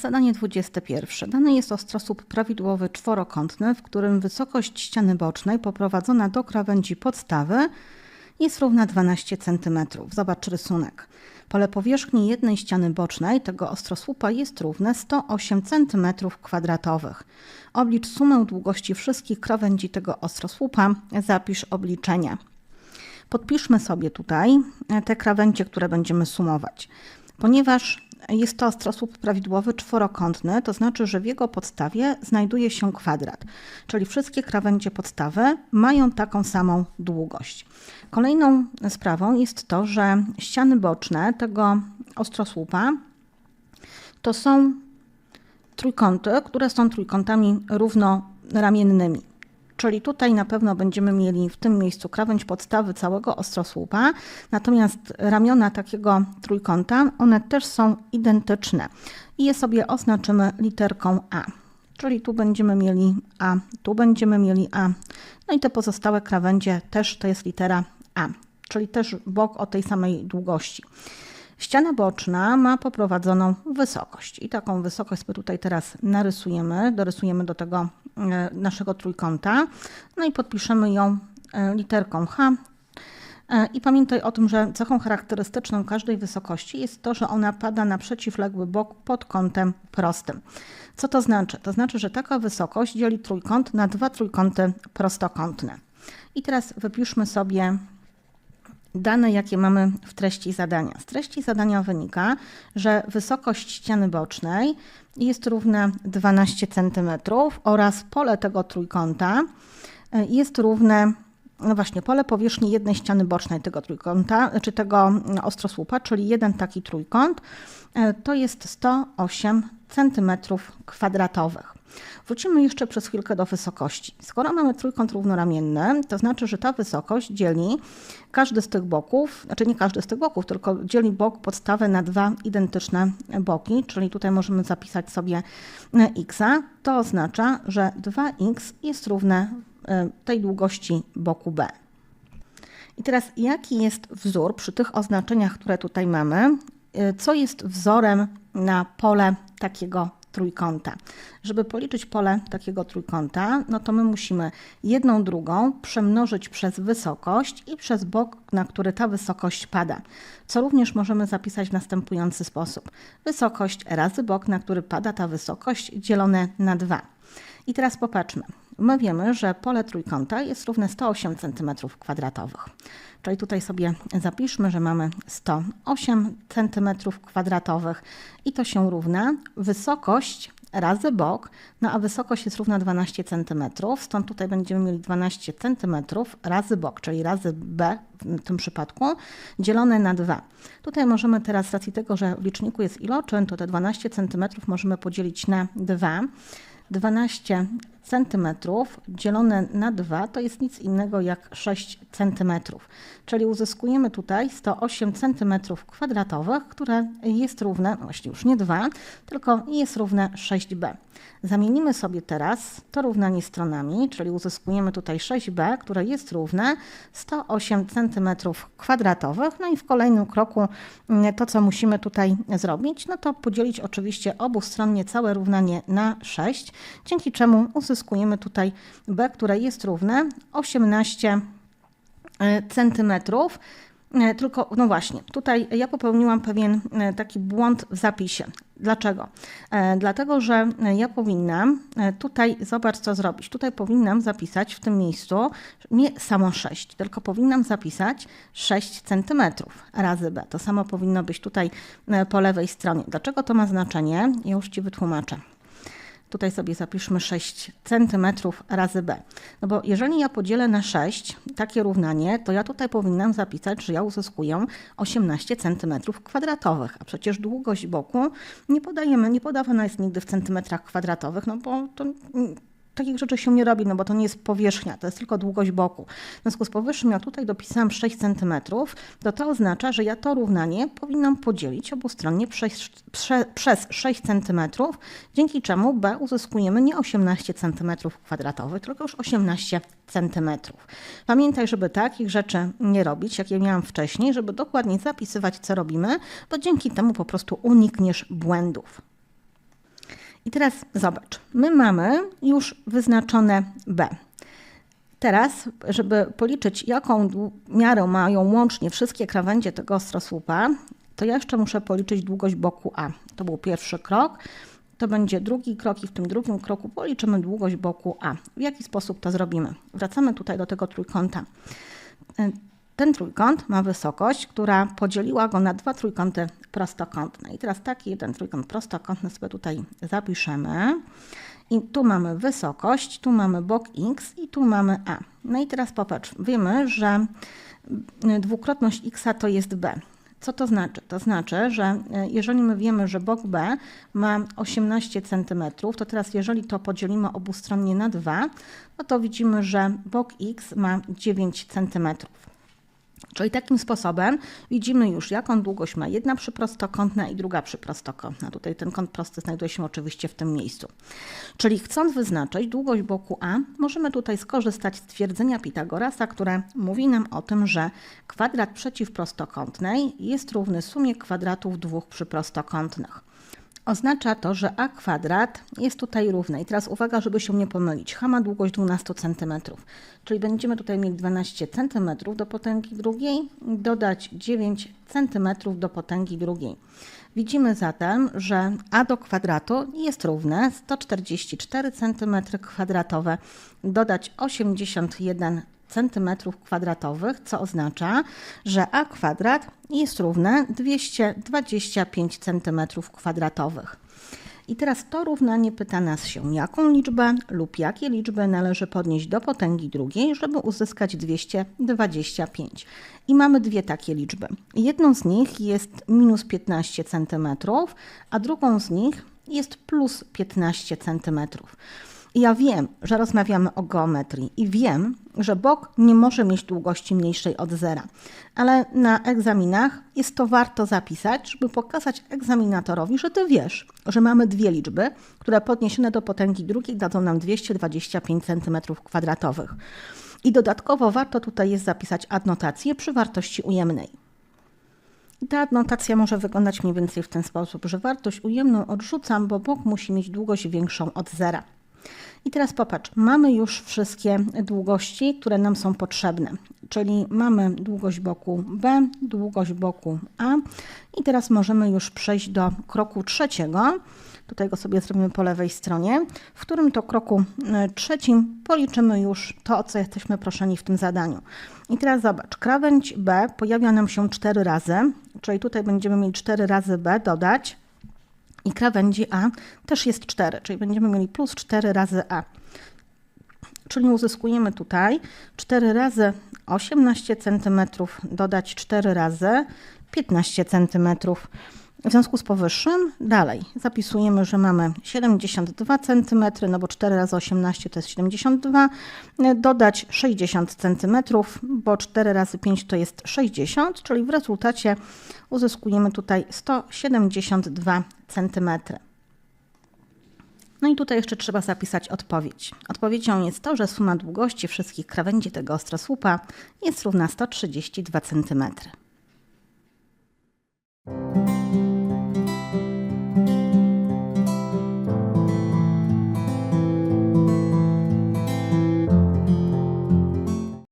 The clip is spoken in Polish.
Zadanie 21. Dany jest ostrosłup prawidłowy czworokątny, w którym wysokość ściany bocznej poprowadzona do krawędzi podstawy jest równa 12 cm. Zobacz rysunek. Pole powierzchni jednej ściany bocznej tego ostrosłupa jest równe 108 cm2. Oblicz sumę długości wszystkich krawędzi tego ostrosłupa. Zapisz obliczenia. Podpiszmy sobie tutaj te krawędzie, które będziemy sumować. Ponieważ jest to ostrosłup prawidłowy czworokątny, to znaczy, że w jego podstawie znajduje się kwadrat, czyli wszystkie krawędzie podstawy mają taką samą długość. Kolejną sprawą jest to, że ściany boczne tego ostrosłupa to są trójkąty, które są trójkątami równoramiennymi. Czyli tutaj na pewno będziemy mieli w tym miejscu krawędź podstawy całego ostrosłupa, natomiast ramiona takiego trójkąta, one też są identyczne i je sobie oznaczymy literką A. Czyli tu będziemy mieli A, tu będziemy mieli A, no i te pozostałe krawędzie też to jest litera A, czyli też bok o tej samej długości. Ściana boczna ma poprowadzoną wysokość i taką wysokość sobie tutaj teraz narysujemy, dorysujemy do tego e, naszego trójkąta, no i podpiszemy ją e, literką H. E, I pamiętaj o tym, że cechą charakterystyczną każdej wysokości jest to, że ona pada na przeciwległy bok pod kątem prostym. Co to znaczy? To znaczy, że taka wysokość dzieli trójkąt na dwa trójkąty prostokątne. I teraz wypiszmy sobie dane, jakie mamy w treści zadania. Z treści zadania wynika, że wysokość ściany bocznej jest równa 12 cm oraz pole tego trójkąta e, jest równe no właśnie, pole powierzchni jednej ściany bocznej tego trójkąta, czy tego ostrosłupa, czyli jeden taki trójkąt, e, to jest 108 cm kwadratowych. Wrócimy jeszcze przez chwilkę do wysokości. Skoro mamy trójkąt równoramienny, to znaczy, że ta wysokość dzieli każdy z tych boków, znaczy nie każdy z tych boków, tylko dzieli bok podstawę na dwa identyczne boki, czyli tutaj możemy zapisać sobie x. To oznacza, że 2x jest równe e, tej długości boku b. I teraz jaki jest wzór przy tych oznaczeniach, które tutaj mamy? E, co jest wzorem na pole takiego trójkąta. Żeby policzyć pole takiego trójkąta, no to my musimy jedną drugą przemnożyć przez wysokość i przez bok, na który ta wysokość pada, co również możemy zapisać w następujący sposób. Wysokość razy bok, na który pada ta wysokość, dzielone na 2. I teraz popatrzmy. My wiemy, że pole trójkąta jest równe 108 cm2. Czyli tutaj sobie zapiszmy, że mamy 108 cm2 i to się równa wysokość razy bok, no a wysokość jest równa 12 cm, stąd tutaj będziemy mieli 12 cm razy bok, czyli razy b w tym przypadku, dzielone na 2. Tutaj możemy teraz, z racji tego, że w liczniku jest iloczyn, to te 12 cm możemy podzielić na 2. 12 cm dzielone na 2 to jest nic innego jak 6 cm. Czyli uzyskujemy tutaj 108 cm kwadratowych, które jest równe, właśnie już nie 2, tylko jest równe 6b. Zamienimy sobie teraz to równanie stronami, czyli uzyskujemy tutaj 6b, które jest równe 108 cm kwadratowych. No i w kolejnym kroku mm, to, co musimy tutaj zrobić, no to podzielić oczywiście obustronnie całe równanie na 6, dzięki czemu uzyskujemy tutaj b, które jest równe 18 e, centymetrów. E, tylko, no właśnie, tutaj ja popełniłam pewien e, taki błąd w zapisie. Dlaczego? Dlatego, że ja powinnam tutaj, zobacz co zrobić, tutaj powinnam zapisać w tym miejscu nie samo 6, tylko powinnam zapisać 6 cm razy b. To samo powinno być tutaj po lewej stronie. Dlaczego to ma znaczenie? Ja już Ci wytłumaczę. Tutaj sobie zapiszmy 6 cm razy b. No bo jeżeli ja podzielę na 6 takie równanie, to ja tutaj powinnam zapisać, że ja uzyskuję 18 cm kwadratowych, a przecież długość boku nie podajemy, nie podawana jest nigdy w centymetrach kwadratowych, no bo to takich rzeczy się nie robi, no bo to nie jest powierzchnia, to jest tylko długość boku. W związku z powyższym, ja tutaj dopisałam 6 cm, to to oznacza, że ja to równanie powinnam podzielić obustronnie przez, prze, przez 6 cm, dzięki czemu b uzyskujemy nie 18 cm kwadratowych, tylko już 18 cm. Pamiętaj, żeby takich rzeczy nie robić, jak je miałam wcześniej, żeby dokładnie zapisywać, co robimy, bo dzięki temu po prostu unikniesz błędów. I teraz zobacz, my mamy już wyznaczone B. Teraz, żeby policzyć, jaką miarę mają łącznie wszystkie krawędzie tego ostrosłupa, to ja jeszcze muszę policzyć długość boku A. To był pierwszy krok. To będzie drugi krok i w tym drugim kroku policzymy długość boku A. W jaki sposób to zrobimy? Wracamy tutaj do tego trójkąta. Ten trójkąt ma wysokość, która podzieliła go na dwa trójkąty prostokątne. I teraz taki jeden trójkąt prostokątny sobie tutaj zapiszemy. I tu mamy wysokość, tu mamy bok x i tu mamy a. No i teraz popatrz, wiemy, że dwukrotność x to jest b. Co to znaczy? To znaczy, że y, jeżeli my wiemy, że bok B ma 18 cm, to teraz jeżeli to podzielimy obustronnie na 2, no to widzimy, że bok x ma 9 cm. Czyli takim sposobem widzimy już, jaką długość ma jedna przyprostokątna i druga przyprostokątna. Tutaj ten kąt prosty znajduje się oczywiście w tym miejscu. Czyli chcąc wyznaczyć długość boku A, możemy tutaj skorzystać z twierdzenia Pitagorasa, które mówi nam o tym, że kwadrat przeciwprostokątnej jest równy sumie kwadratów dwóch przyprostokątnych. Oznacza to, że a kwadrat jest tutaj równy. I teraz uwaga, żeby się nie pomylić. H ma długość 12 cm, czyli będziemy tutaj mieli 12 cm do potęgi drugiej, dodać 9 cm do potęgi drugiej. Widzimy zatem, że a do kwadratu jest równe 144 cm kwadratowe, dodać 81 centymetrów kwadratowych, co oznacza, że a kwadrat jest równe 225 centymetrów kwadratowych. I teraz to równanie pyta nas się, jaką liczbę lub jakie liczby należy podnieść do potęgi drugiej, żeby uzyskać 225. I mamy dwie takie liczby. Jedną z nich jest minus 15 cm, a drugą z nich jest plus 15 cm. Ja wiem, że rozmawiamy o geometrii i wiem, że bok nie może mieć długości mniejszej od zera, ale na egzaminach jest to warto zapisać, żeby pokazać egzaminatorowi, że ty wiesz, że mamy dwie liczby, które podniesione do potęgi drugiej dadzą nam 225 cm2. I dodatkowo warto tutaj jest zapisać adnotację przy wartości ujemnej. Ta adnotacja może wyglądać mniej więcej w ten sposób, że wartość ujemną odrzucam, bo bok musi mieć długość większą od zera. I teraz popatrz, mamy już wszystkie długości, które nam są potrzebne. Czyli mamy długość boku B, długość boku A i teraz możemy już przejść do kroku trzeciego. Tutaj go sobie zrobimy po lewej stronie, w którym to kroku e, trzecim policzymy już to, o co jesteśmy proszeni w tym zadaniu. I teraz zobacz, krawędź B pojawia nam się cztery razy, czyli tutaj będziemy mieli 4 razy B dodać i krawędzi A też jest 4, czyli będziemy mieli plus 4 razy A. Czyli uzyskujemy tutaj 4 razy 18 cm, dodać 4 razy 15 cm. W związku z powyższym dalej zapisujemy, że mamy 72 cm, no bo 4 razy 18 to jest 72, dodać 60 cm, bo 4 razy 5 to jest 60, czyli w rezultacie uzyskujemy tutaj 172 cm. No i tutaj jeszcze trzeba zapisać odpowiedź. Odpowiedzią jest to, że suma długości wszystkich krawędzi tego ostrosłupa jest równa 132 cm.